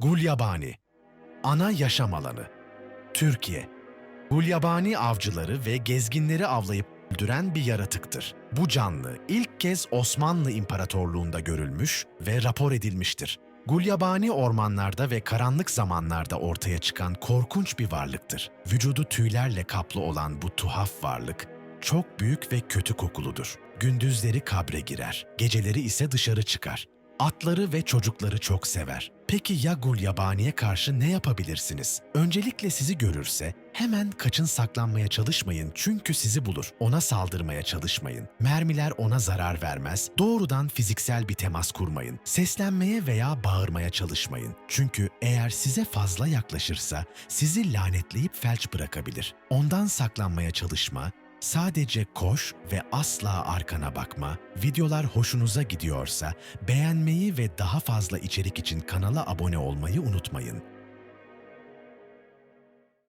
Gulyabani Ana yaşam alanı Türkiye Gulyabani avcıları ve gezginleri avlayıp öldüren bir yaratıktır. Bu canlı ilk kez Osmanlı İmparatorluğu'nda görülmüş ve rapor edilmiştir. Gulyabani ormanlarda ve karanlık zamanlarda ortaya çıkan korkunç bir varlıktır. Vücudu tüylerle kaplı olan bu tuhaf varlık çok büyük ve kötü kokuludur. Gündüzleri kabre girer, geceleri ise dışarı çıkar. Atları ve çocukları çok sever. Peki ya Gulyabani'ye karşı ne yapabilirsiniz? Öncelikle sizi görürse hemen kaçın saklanmaya çalışmayın çünkü sizi bulur. Ona saldırmaya çalışmayın. Mermiler ona zarar vermez. Doğrudan fiziksel bir temas kurmayın. Seslenmeye veya bağırmaya çalışmayın. Çünkü eğer size fazla yaklaşırsa sizi lanetleyip felç bırakabilir. Ondan saklanmaya çalışma, Sadece koş ve asla arkana bakma. Videolar hoşunuza gidiyorsa beğenmeyi ve daha fazla içerik için kanala abone olmayı unutmayın.